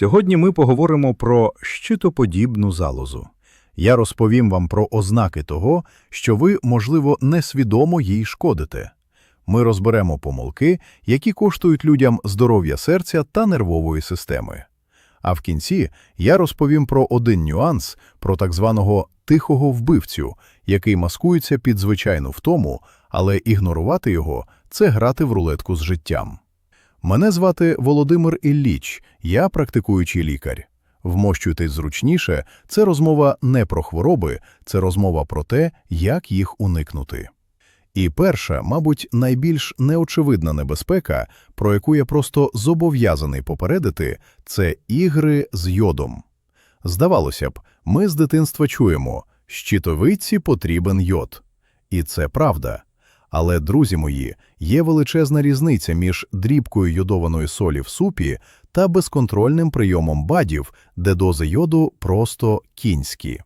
Сьогодні ми поговоримо про щитоподібну залозу. Я розповім вам про ознаки того, що ви, можливо, несвідомо їй шкодите. Ми розберемо помилки, які коштують людям здоров'я серця та нервової системи. А в кінці я розповім про один нюанс, про так званого тихого вбивцю, який маскується під звичайну втому, але ігнорувати його – це грати в рулетку з життям. Мене звати Володимир Ілліч, я практикуючий лікар. Вмощуйтесь зручніше – це розмова не про хвороби, це розмова про те, як їх уникнути. І перша, мабуть, найбільш неочевидна небезпека, про яку я просто зобов'язаний попередити, це ігри з йодом. Здавалося б, ми з дитинства чуємо «щитовидці потрібен йод». І це правда. Але, друзі мої, є величезна різниця між дрібкою йодованої солі в супі та безконтрольним прийомом бадів, де дози йоду просто кінські.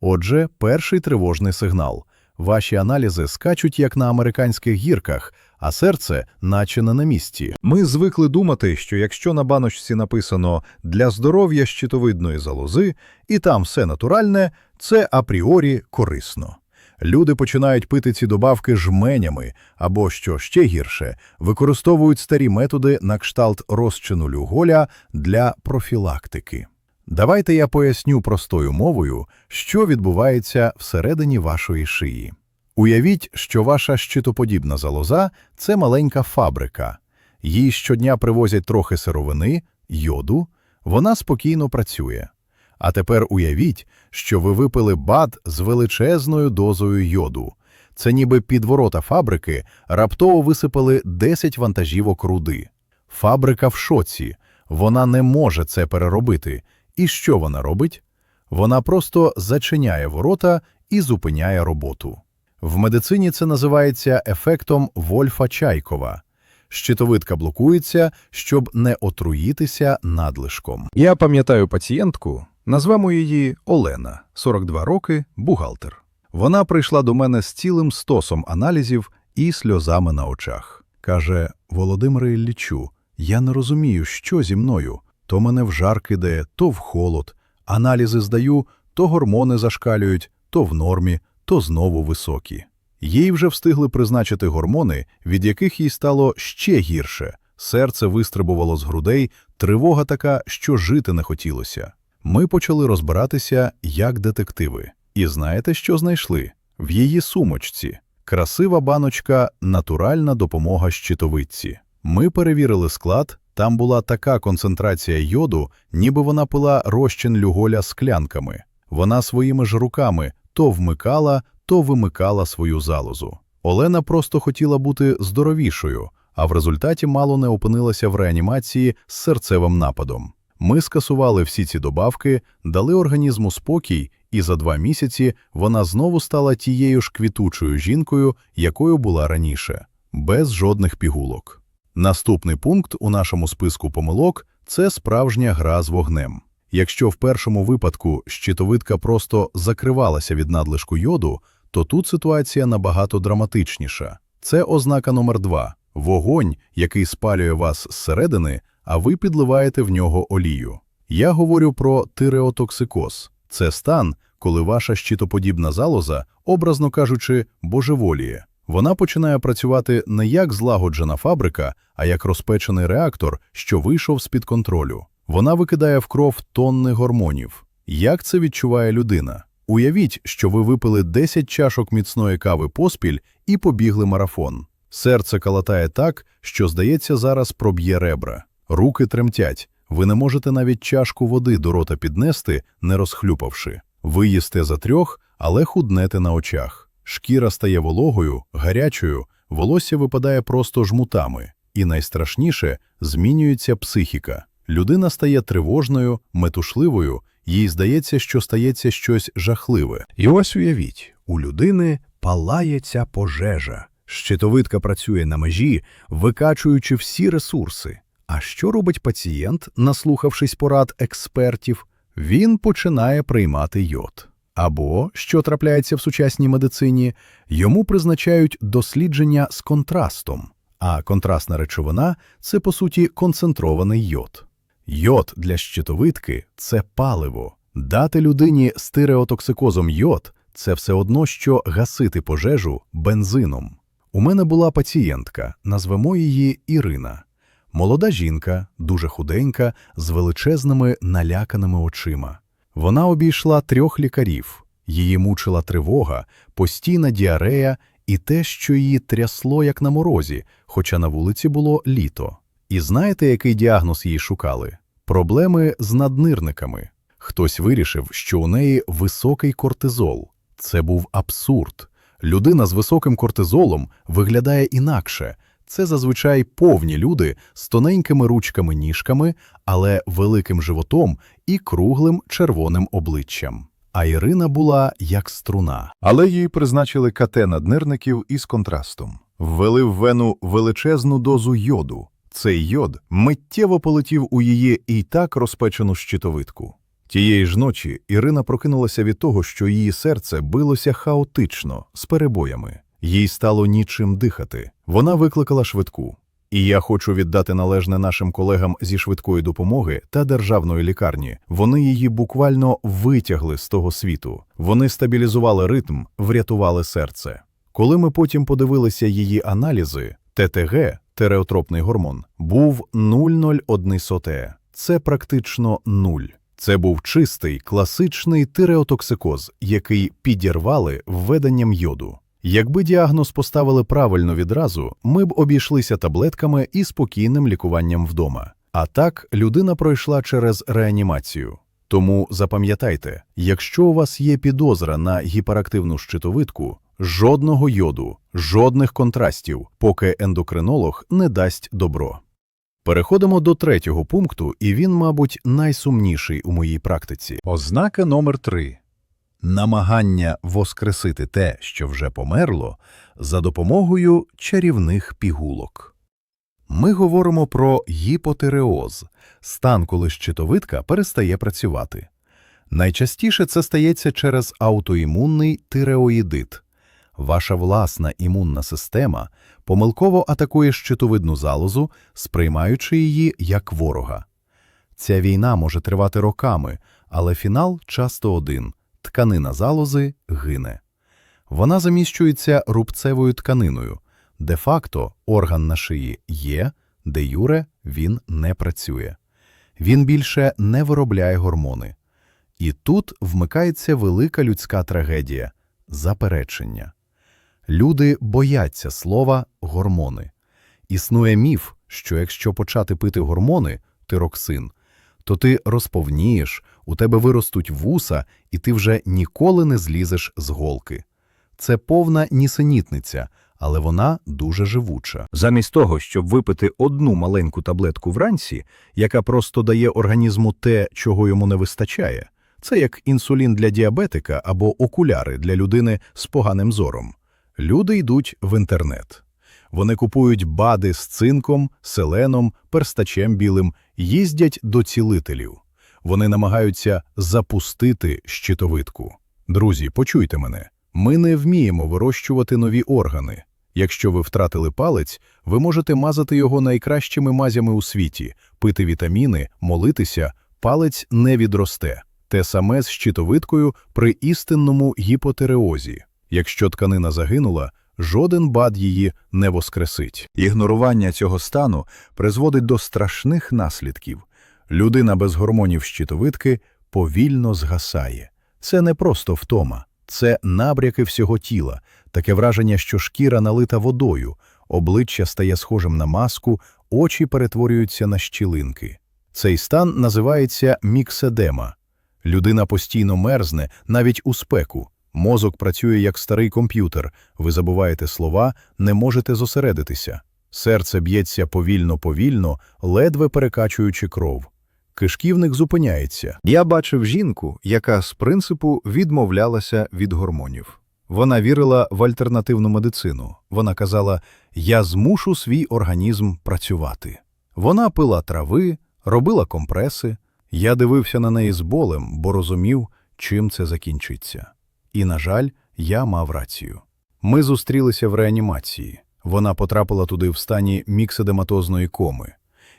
Отже, перший тривожний сигнал. Ваші аналізи скачуть, як на американських гірках, а серце наче не на місці. Ми звикли думати, що якщо на баночці написано «для здоров'я щитовидної залози» і там все натуральне, це апріорі корисно. Люди починають пити ці добавки жменями або, що ще гірше, використовують старі методи на кшталт розчину люголя для профілактики. Давайте я поясню простою мовою, що відбувається всередині вашої шиї. Уявіть, що ваша щитоподібна залоза – це маленька фабрика. Їй щодня привозять трохи сировини, йоду, вона спокійно працює. А тепер уявіть, що ви випили бад з величезною дозою йоду. Це ніби під ворота фабрики раптово висипали 10 вантажівок руди. Фабрика в шоці, вона не може це переробити. І що вона робить? Вона просто зачиняє ворота і зупиняє роботу. В медицині це називається ефектом Вольфа-Чайкова. Щитовидка блокується, щоб не отруїтися надлишком. Я пам'ятаю пацієнтку, назвемо її Олена, 42 роки, бухгалтер. Вона прийшла до мене з цілим стосом аналізів і сльозами на очах. Каже, Володимире Іллічу, я не розумію, що зі мною. То мене в жар кидає, то в холод. Аналізи здаю, то гормони зашкалюють, то в нормі, то знову високі. Їй вже встигли призначити гормони, від яких їй стало ще гірше. Серце вистрибувало з грудей, тривога така, що жити не хотілося. Ми почали розбиратися як детективи. І знаєте, що знайшли? В її сумочці. Красива баночка «Натуральна допомога щитовидці». Ми перевірили склад, там була така концентрація йоду, ніби вона пила розчин люголя склянками. Вона своїми ж руками то вмикала, то вимикала свою залозу. Олена просто хотіла бути здоровішою, а в результаті мало не опинилася в реанімації з серцевим нападом. Ми скасували всі ці добавки, дали організму спокій, і за два місяці вона знову стала тією ж квітучою жінкою, якою була раніше, без жодних пігулок. Наступний пункт у нашому списку помилок – це справжня гра з вогнем. Якщо в першому випадку щитовидка просто закривалася від надлишку йоду, то тут ситуація набагато драматичніша. Це ознака номер два – вогонь, який спалює вас зсередини, а ви підливаєте в нього олію. Я говорю про тиреотоксикоз. Це стан, коли ваша щитоподібна залоза, образно кажучи, божеволіє. Вона починає працювати не як злагоджена фабрика, а як розпечений реактор, що вийшов з-під контролю. Вона викидає в кров тонни гормонів. Як це відчуває людина? Уявіть, що ви випили 10 чашок міцної кави поспіль і побігли марафон. Серце калатає так, що, здається, зараз проб'є ребра. Руки тремтять. Ви не можете навіть чашку води до рота піднести, не розхлюпавши. Ви їсте за трьох, але худнете на очах. Шкіра стає вологою, гарячою, волосся випадає просто жмутами. І найстрашніше – змінюється психіка. Людина стає тривожною, метушливою, їй здається, що стається щось жахливе. І ось уявіть, у людини палає ця пожежа. Щитовидка працює на межі, викачуючи всі ресурси. А що робить пацієнт, наслухавшись порад експертів? Він починає приймати йод. Або, що трапляється в сучасній медицині, йому призначають дослідження з контрастом, а контрастна речовина – це, по суті, концентрований йод. Йод для щитовидки – це паливо. Дати людині з тиреотоксикозом йод – це все одно, що гасити пожежу бензином. У мене була пацієнтка, назвемо її Ірина. Молода жінка, дуже худенька, з величезними наляканими очима. Вона обійшла трьох лікарів. Її мучила тривога, постійна діарея і те, що її трясло, як на морозі, хоча на вулиці було літо. І знаєте, який діагноз їй шукали? Проблеми з наднирниками. Хтось вирішив, що у неї високий кортизол. Це був абсурд. Людина з високим кортизолом виглядає інакше. Це зазвичай повні люди з тоненькими ручками-ніжками, але великим животом і круглим червоним обличчям. А Ірина була як струна. Але їй призначили КТ наднирників із контрастом. Ввели в вену величезну дозу йоду. Цей йод миттєво полетів у її і так розпечену щитовидку. Тієї ж ночі Ірина прокинулася від того, що її серце билося хаотично, з перебоями. Їй стало нічим дихати. Вона викликала швидку. І я хочу віддати належне нашим колегам зі швидкої допомоги та державної лікарні. Вони її буквально витягли з того світу. Вони стабілізували ритм, врятували серце. Коли ми потім подивилися її аналізи, ТТГ, тереотропний гормон, був 0,01. Це практично нуль. Це був чистий, класичний тиреотоксикоз, який підірвали введенням йоду. Якби діагноз поставили правильно відразу, ми б обійшлися таблетками і спокійним лікуванням вдома. А так людина пройшла через реанімацію. Тому запам'ятайте, якщо у вас є підозра на гіперактивну щитовидку, жодного йоду, жодних контрастів, поки ендокринолог не дасть добро. Переходимо до третього пункту, і він, мабуть, найсумніший у моїй практиці. Ознака номер три. Намагання воскресити те, що вже померло, за допомогою чарівних пігулок. Ми говоримо про гіпотиреоз – стан, коли щитовидка перестає працювати. Найчастіше це стається через аутоімунний тиреоїдит. Ваша власна імунна система помилково атакує щитовидну залозу, сприймаючи її як ворога. Ця війна може тривати роками, але фінал часто один – тканина залози гине. Вона заміщується рубцевою тканиною. Де-факто орган на шиї є, де юре він не працює. Він більше не виробляє гормони. І тут вмикається велика людська трагедія – заперечення. Люди бояться слова «гормони». Існує міф, що якщо почати пити гормони, тироксин, то ти розповнієш, у тебе виростуть вуса, і ти вже ніколи не злізеш з голки. Це повна нісенітниця, але вона дуже живуча. Замість того, щоб випити одну маленьку таблетку вранці, яка просто дає організму те, чого йому не вистачає, це як інсулін для діабетика або окуляри для людини з поганим зором. Люди йдуть в інтернет. Вони купують бади з цинком, селеном, перстачем білим, їздять до цілителів. Вони намагаються запустити щитовидку. Друзі, почуйте мене. Ми не вміємо вирощувати нові органи. Якщо ви втратили палець, ви можете мазати його найкращими мазями у світі, пити вітаміни, молитися, палець не відросте. Те саме з щитовидкою при істинному гіпотереозі. Якщо тканина загинула, жоден бад її не воскресить. Ігнорування цього стану призводить до страшних наслідків. Людина без гормонів щитовидки повільно згасає. Це не просто втома, це набряки всього тіла, таке враження, що шкіра налита водою, обличчя стає схожим на маску, очі перетворюються на щілинки. Цей стан називається мікседема. Людина постійно мерзне навіть у спеку. Мозок працює як старий комп'ютер, ви забуваєте слова, не можете зосередитися. Серце б'ється повільно-повільно, ледве перекачуючи кров. Кишківник зупиняється. Я бачив жінку, яка з принципу відмовлялася від гормонів. Вона вірила в альтернативну медицину. Вона казала: Я змушу свій організм працювати. Вона пила трави, робила компреси. Я дивився на неї з болем, бо розумів, чим це закінчиться. І, на жаль, я мав рацію. Ми зустрілися в реанімації. Вона потрапила туди в стані мікседематозної коми.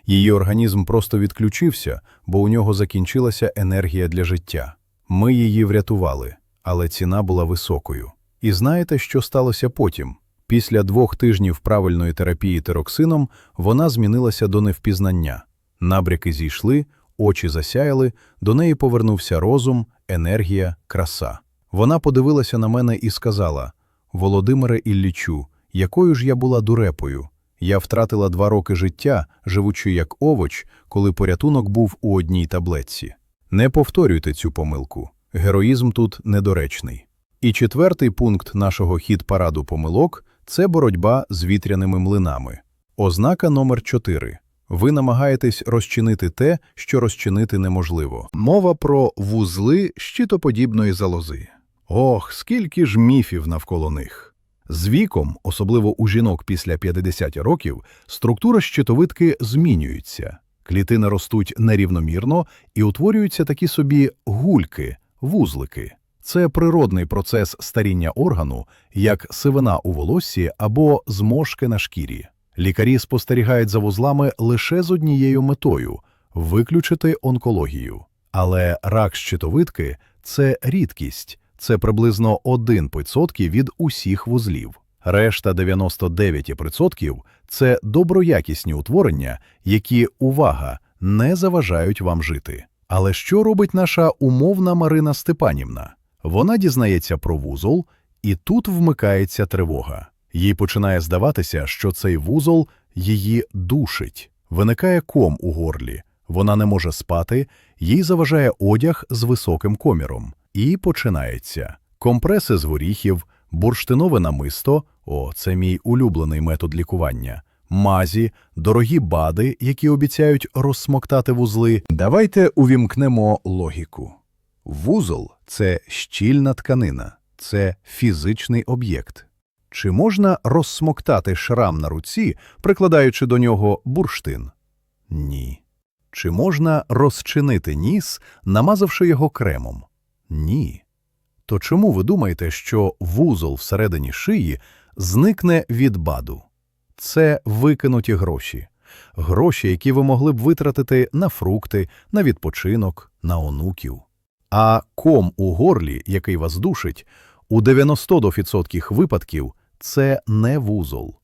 Її організм просто відключився, бо у нього закінчилася енергія для життя. Ми її врятували, але ціна була високою. І знаєте, що сталося потім? Після двох тижнів правильної терапії тироксином вона змінилася до невпізнання. Набряки зійшли, очі засяяли, до неї повернувся розум, енергія, краса. Вона подивилася на мене і сказала: Володимире Іллічу, якою ж я була дурепою. Я втратила два роки життя, живучи як овоч, коли порятунок був у одній таблетці. Не повторюйте цю помилку. Героїзм тут недоречний. І четвертий пункт нашого хід-параду помилок це боротьба з вітряними млинами. Ознака номер 4. Ви намагаєтесь розчинити те, що розчинити неможливо. Мова про вузли щитоподібної залози. Ох, скільки ж міфів навколо них. З віком, особливо у жінок після 50 років, структура щитовидки змінюється. Клітини ростуть нерівномірно і утворюються такі собі гульки, вузлики. Це природний процес старіння органу, як сивина у волоссі або зморшки на шкірі. Лікарі спостерігають за вузлами лише з однією метою виключити онкологію. Але рак щитовидки це рідкість, це приблизно 1% від усіх вузлів. Решта 99% – це доброякісні утворення, які, увага, не заважають вам жити. Але що робить наша умовна Марина Степанівна? Вона дізнається про вузол, і тут вмикається тривога. Їй починає здаватися, що цей вузол її душить. Виникає ком у горлі, вона не може спати, їй заважає одяг з високим коміром. І починається. Компреси з горіхів, бурштинове намисто – о, це мій улюблений метод лікування, мазі, дорогі бади, які обіцяють розсмоктати вузли. Давайте увімкнемо логіку. Вузол – це щільна тканина, це фізичний об'єкт. Чи можна розсмоктати шрам на руці, прикладаючи до нього бурштин? Ні. Чи можна розчинити ніс, намазавши його кремом? Ні. То чому ви думаєте, що вузол всередині шиї зникне від баду? Це викинуті гроші. Гроші, які ви могли б витратити на фрукти, на відпочинок, на онуків. А ком у горлі, який вас душить, у 90% випадків це не вузол.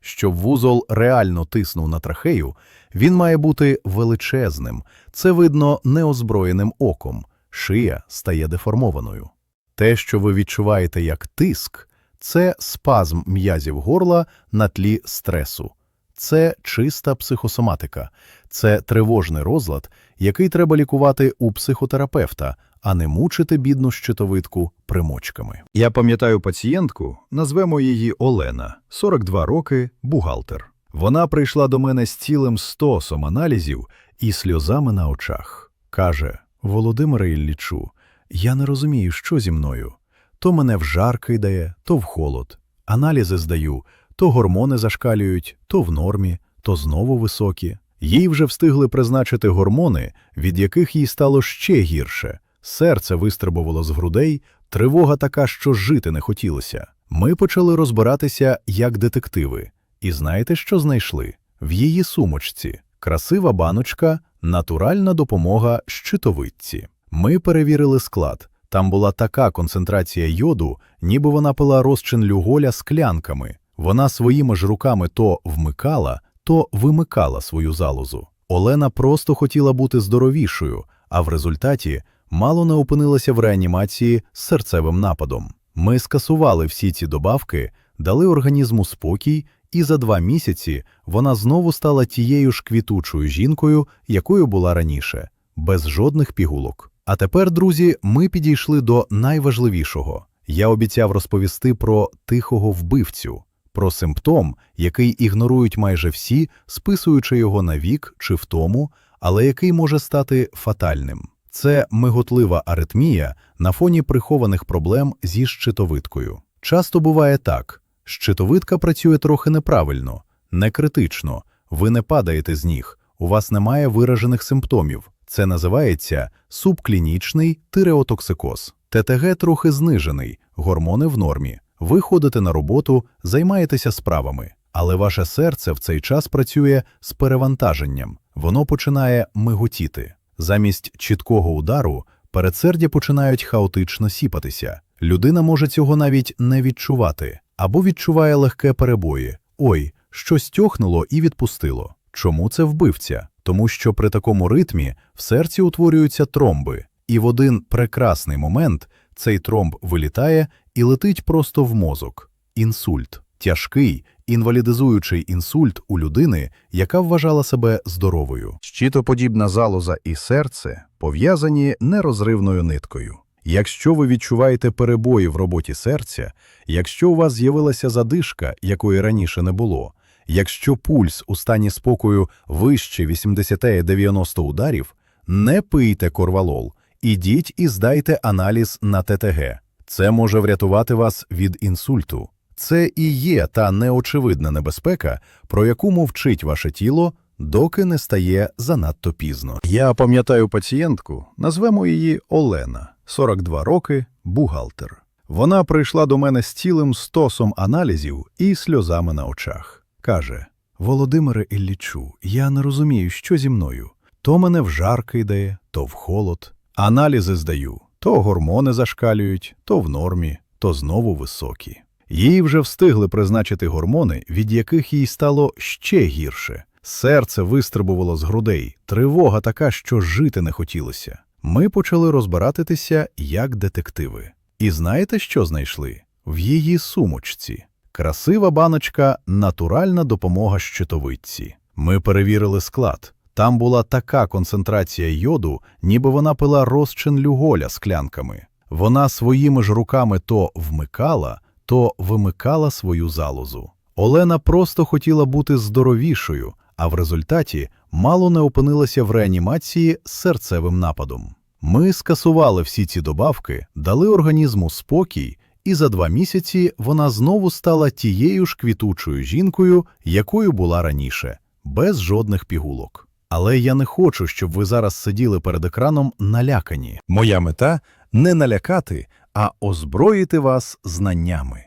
Щоб вузол реально тиснув на трахею, він має бути величезним, це видно неозброєним оком, шия стає деформованою. Те, що ви відчуваєте як тиск, це спазм м'язів горла на тлі стресу. Це чиста психосоматика, це тривожний розлад, який треба лікувати у психотерапевта, а не мучити бідну щитовидку примочками. Я пам'ятаю пацієнтку, назвемо її Олена, 42 роки, бухгалтер. Вона прийшла до мене з цілим стосом аналізів і сльозами на очах. Каже, Володимире Іллічу, я не розумію, що зі мною. То мене в жар кидає, то в холод. Аналізи здаю, то гормони зашкалюють, то в нормі, то знову високі. Їй вже встигли призначити гормони, від яких їй стало ще гірше. Серце вистрибувало з грудей, тривога така, що жити не хотілося. Ми почали розбиратися як детективи. І знаєте, що знайшли? В її сумочці красива баночка, натуральна допомога щитовидці. Ми перевірили склад. Там була така концентрація йоду, ніби вона пила розчин люголя склянками. Вона своїми ж руками то вмикала, то вимикала свою залозу. Олена просто хотіла бути здоровішою, а в результаті мало не опинилася в реанімації з серцевим нападом. Ми скасували всі ці добавки, дали організму спокій, і за два місяці вона знову стала тією ж квітучою жінкою, якою була раніше, без жодних пігулок. А тепер, друзі, ми підійшли до найважливішого. Я обіцяв розповісти про тихого вбивцю, про симптом, який ігнорують майже всі, списуючи його на вік чи втому, але який може стати фатальним. Це миготлива аритмія на фоні прихованих проблем зі щитовидкою. Часто буває так: щитовидка працює трохи неправильно, не критично, ви не падаєте з ніг, у вас немає виражених симптомів. Це називається субклінічний тиреотоксикоз. ТТГ трохи знижений, гормони в нормі. Ви ходите на роботу, займаєтеся справами, але ваше серце в цей час працює з перевантаженням. Воно починає миготіти. Замість чіткого удару передсердя починають хаотично сіпатися. Людина може цього навіть не відчувати, або відчуває легке перебої. Ой, щось тьохнуло і відпустило. Чому це вбивця? Тому що при такому ритмі в серці утворюються тромби, і в один прекрасний момент цей тромб вилітає і летить просто в мозок. Інсульт. Тяжкий, інвалідизуючий інсульт у людини, яка вважала себе здоровою. Щитоподібна залоза і серце пов'язані нерозривною ниткою. Якщо ви відчуваєте перебої в роботі серця, якщо у вас з'явилася задишка, якої раніше не було, якщо пульс у стані спокою вище 80-90 ударів, не пийте корвалол, ідіть і здайте аналіз на ТТГ. Це може врятувати вас від інсульту. Це і є та неочевидна небезпека, про яку мовчить ваше тіло, доки не стає занадто пізно. Я пам'ятаю пацієнтку, назвемо її Олена, 42 роки, бухгалтер. Вона прийшла до мене з цілим стосом аналізів і сльозами на очах. Каже: Володимире Іллічу, я не розумію, що зі мною. То мене в жар кидає, то в холод. Аналізи здаю, то гормони зашкалюють, то в нормі, то знову високі. Їй вже встигли призначити гормони, від яких їй стало ще гірше. Серце вистрибувало з грудей, тривога така, що жити не хотілося. Ми почали розбиратися як детективи. І знаєте, що знайшли? В її сумочці. Красива баночка натуральна допомога щитовидці. Ми перевірили склад. Там була така концентрація йоду, ніби вона пила розчин люголя склянками. Вона своїми ж руками то вмикала, то вимикала свою залозу. Олена просто хотіла бути здоровішою, а в результаті мало не опинилася в реанімації з серцевим нападом. Ми скасували всі ці добавки, дали організму спокій, і за два місяці вона знову стала тією ж квітучою жінкою, якою була раніше, без жодних пігулок. Але я не хочу, щоб ви зараз сиділи перед екраном налякані. Моя мета не налякати, а озброїти вас знаннями.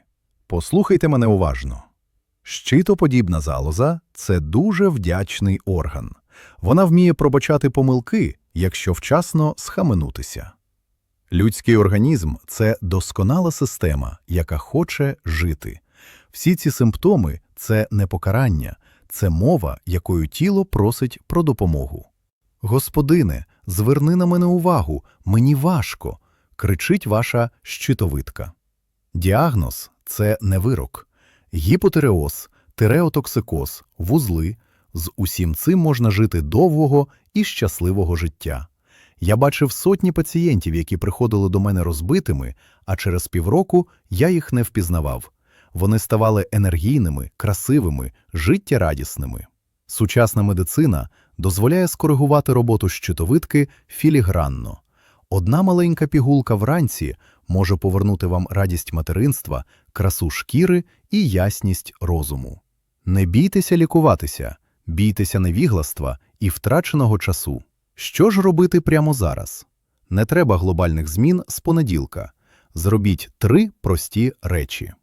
Послухайте мене уважно. Щитоподібна залоза це дуже вдячний орган. Вона вміє пробачати помилки, якщо вчасно схаменутися. Людський організм це досконала система, яка хоче жити. Всі ці симптоми це не покарання, це мова, якою тіло просить про допомогу. Господине, зверни на мене увагу, мені важко, кричить ваша щитовидка. Діагноз це не вирок. Гіпотереоз, тиреотоксикоз, вузли з усім цим можна жити довгого і щасливого життя. Я бачив сотні пацієнтів, які приходили до мене розбитими, а через півроку я їх не впізнавав. Вони ставали енергійними, красивими, життєрадісними. Сучасна медицина дозволяє скоригувати роботу щитовидки філігранно. Одна маленька пігулка вранці може повернути вам радість материнства, красу шкіри і ясність розуму. Не бійтеся лікуватися, бійтеся невігластва і втраченого часу. Що ж робити прямо зараз? Не треба глобальних змін з понеділка. Зробіть три прості речі.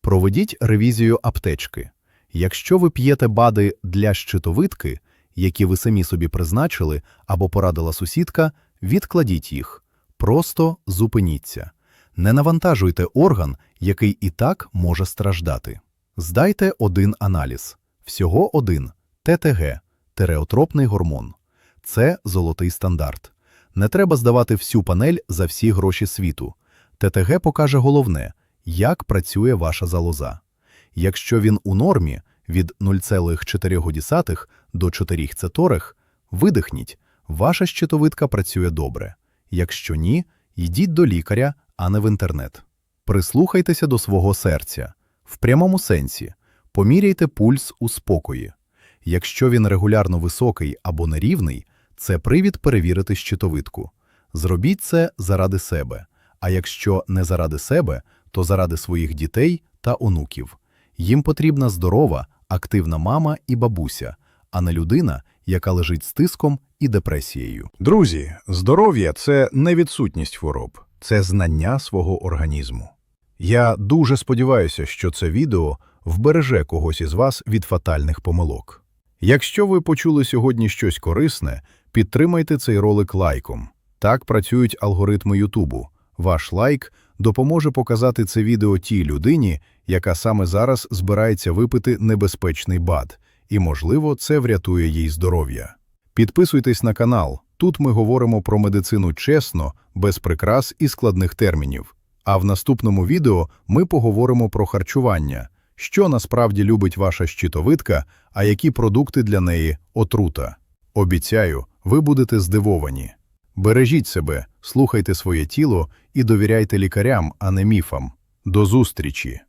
Проведіть ревізію аптечки. Якщо ви п'єте БАДи для щитовидки, які ви самі собі призначили або порадила сусідка, відкладіть їх. Просто зупиніться. Не навантажуйте орган, який і так може страждати. Здайте один аналіз. Всього один – ТТГ – тереотропний гормон. Це золотий стандарт. Не треба здавати всю панель за всі гроші світу. ТТГ покаже головне – як працює ваша залоза. Якщо він у нормі від 0,4 до 4 цеторих, видихніть, ваша щитовидка працює добре. Якщо ні, йдіть до лікаря, а не в інтернет. Прислухайтеся до свого серця. В прямому сенсі. Поміряйте пульс у спокої. Якщо він регулярно високий або нерівний, це привід перевірити щитовидку. Зробіть це заради себе. А якщо не заради себе, то заради своїх дітей та онуків. Їм потрібна здорова, активна мама і бабуся, а не людина, яка лежить з тиском і депресією. Друзі, здоров'я це не відсутність хвороб, це знання свого організму. Я дуже сподіваюся, що це відео вбереже когось із вас від фатальних помилок. Якщо ви почули сьогодні щось корисне, підтримайте цей ролик лайком. Так працюють алгоритми Ютубу. Ваш лайк допоможе показати це відео тій людині, яка саме зараз збирається випити небезпечний бад, і, можливо, це врятує їй здоров'я. Підписуйтесь на канал. Тут ми говоримо про медицину чесно, без прикрас і складних термінів. А в наступному відео ми поговоримо про харчування, що насправді любить ваша щитовидка, а які продукти для неї отрута. Обіцяю, ви будете здивовані. Бережіть себе, слухайте своє тіло і довіряйте лікарям, а не міфам. До зустрічі!